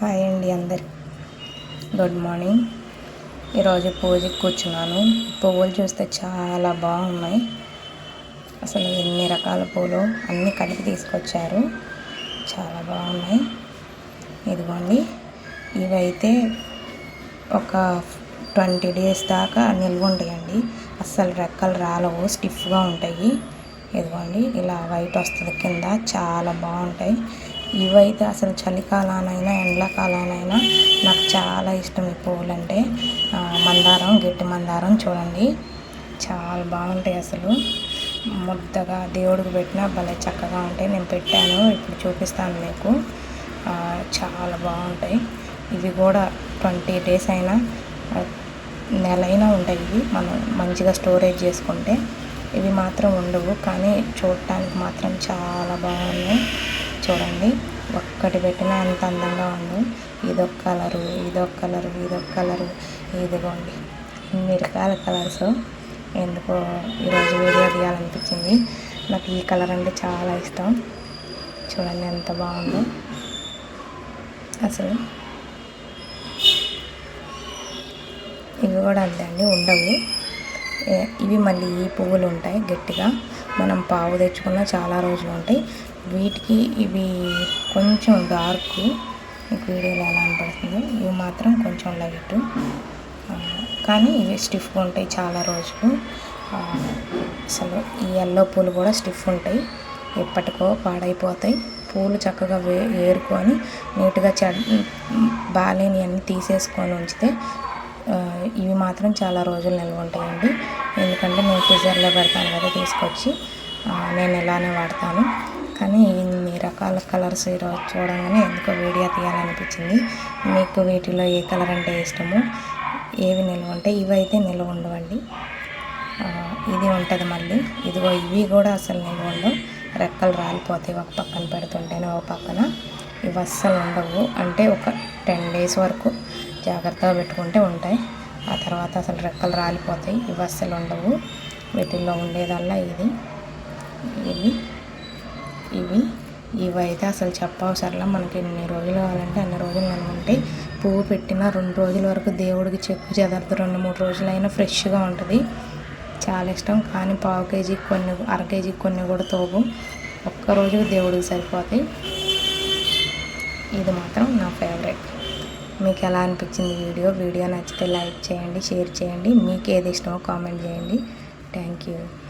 Hi అండి అందరి. Good morning. ఈరోజు పూజకి కూర్చున్నాను. పువ్వులు చూస్తే చాలా బాగున్నాయి. అసలు ఎన్ని రకాల పూలు అన్నీ కలిపి తీసుకొచ్చారు. చాలా బాగున్నాయి. ఇదిగోండి. ఇవైతే ఒక ట్వంటీ డేస్ దాకా నిల్వ ఉంటాయండి. అస్సలు రెక్కలు రాలవు. స్టిఫ్గా ఉంటాయి. ఇదిగోండి. ఇలా వైట్ వస్తుంది కింద. చాలా బాగుంటాయి. ఇవైతే అసలు చలికాలానైనా ఎండాకాలానైనా నాకు చాలా ఇష్టం ఈ పువ్వులంటే మందారం గట్టి మందారం చూడండి. చాలా బాగుంటాయి అసలు. ముద్దగా దేవుడికి పెట్టినా భలే చక్కగా ఉంటాయి. నేను పెట్టాను ఇప్పుడు చూపిస్తాను మీకు. చాలా బాగుంటాయి. ఇవి కూడా ట్వంటీ డేస్ అయినా నెల అయినా ఉంటాయి ఇవి. మనం మంచిగా స్టోరేజ్ చేసుకుంటే. ఇవి మాత్రం ఉండవు కానీ చూడటానికి మాత్రం చాలా బాగున్నాయి. చూడండి. ఒక్కటి పెట్టినా ఎంత అందంగా ఉంది. ఇదొక కలరు ఇదొక కలరు ఇదొక కలరు. ఇదిగోండి. ఇన్ని రకాల కలర్స్. ఎందుకో ఈరోజు వీడియో తీయాలనిపించింది. నాకు ఈ కలర్ అంటే చాలా ఇష్టం. చూడండి ఎంత బాగుందో. అసలు ఇవి కూడా అంతే అండి ఉండవు. ఇవి మళ్ళీ ఈ పువ్వులు ఉంటాయి గట్టిగా. మనం పావు తెచ్చుకున్న చాలా రోజులు ఉంటాయి. వీటికి ఇవి కొంచెం డార్క్ మీకు వీడియోలో ఎలా అనిపడుతుంది ఇవి మాత్రం కొంచెం లైట్ కానీ ఇవి స్టిఫ్గా ఉంటాయి చాలా రోజులు. అసలు ఈ ఎల్లో పూలు కూడా స్టిఫ్ ఉంటాయి. ఎప్పటికో పాడైపోతాయి. పూలు చక్కగా వే ఏరుకొని నీట్గా చెడ్ బాగాలేని అన్నీ తీసేసుకొని ఉంచితే ఇవి మాత్రం చాలా రోజులు నిల్వ ఉంటాయండి. ఎందుకంటే నేను ఫ్రిజర్లో పెడతాను కదా తీసుకొచ్చి నేను ఇలానే వాడతాను. కానీ ఇన్ని రకాల కలర్స్ ఈరోజు చూడగానే ఎందుకో వీడియో తీయాలనిపించింది. మీకు వీటిలో ఏ కలర్ అంటే ఇష్టమో ఏవి నిల్వ ఉంటాయి ఇవి అయితే నిల్వ ఉండవండి. ఇది ఉంటుంది మళ్ళీ. ఇదిగో ఇవి కూడా అసలు నిల్వ ఉండవు. రెక్కలు రాలిపోతాయి ఒక పక్కన పెడుతుంటేనే ఒక పక్కన. ఇవి అస్సలు ఉండవు. అంటే ఒక టెన్ డేస్ వరకు జాగ్రత్తగా పెట్టుకుంటే ఉంటాయి. ఆ తర్వాత అసలు రెక్కలు రాలిపోతాయి. ఇవి అస్సలు ఉండవు. వీటిల్లో ఉండేదల్లా ఇది. ఇవి ఇవి. ఇవి అయితే అసలు చెప్పవసరలా మనకి ఎన్ని రోజులు కావాలంటే అన్ని రోజులు ఉంటే పువ్వు పెట్టిన రెండు రోజుల వరకు దేవుడికి చెక్కు చెదరదు. రెండు మూడు రోజులైనా ఫ్రెష్గా ఉంటుంది. చాలా ఇష్టం. కానీ పావు కేజీకి కొన్ని అర కేజీకి కొన్ని కూడా తోపు. ఒక్క రోజుకి దేవుడికి సరిపోతాయి. ఇది మాత్రం నా ఫేవరెట్ మీకు ఎలా అనిపించింది వీడియో? వీడియో నచ్చితే లైక్ చేయండి షేర్ చేయండి. మీకు ఏది ఇష్టమో కామెంట్ చేయండి. Thank you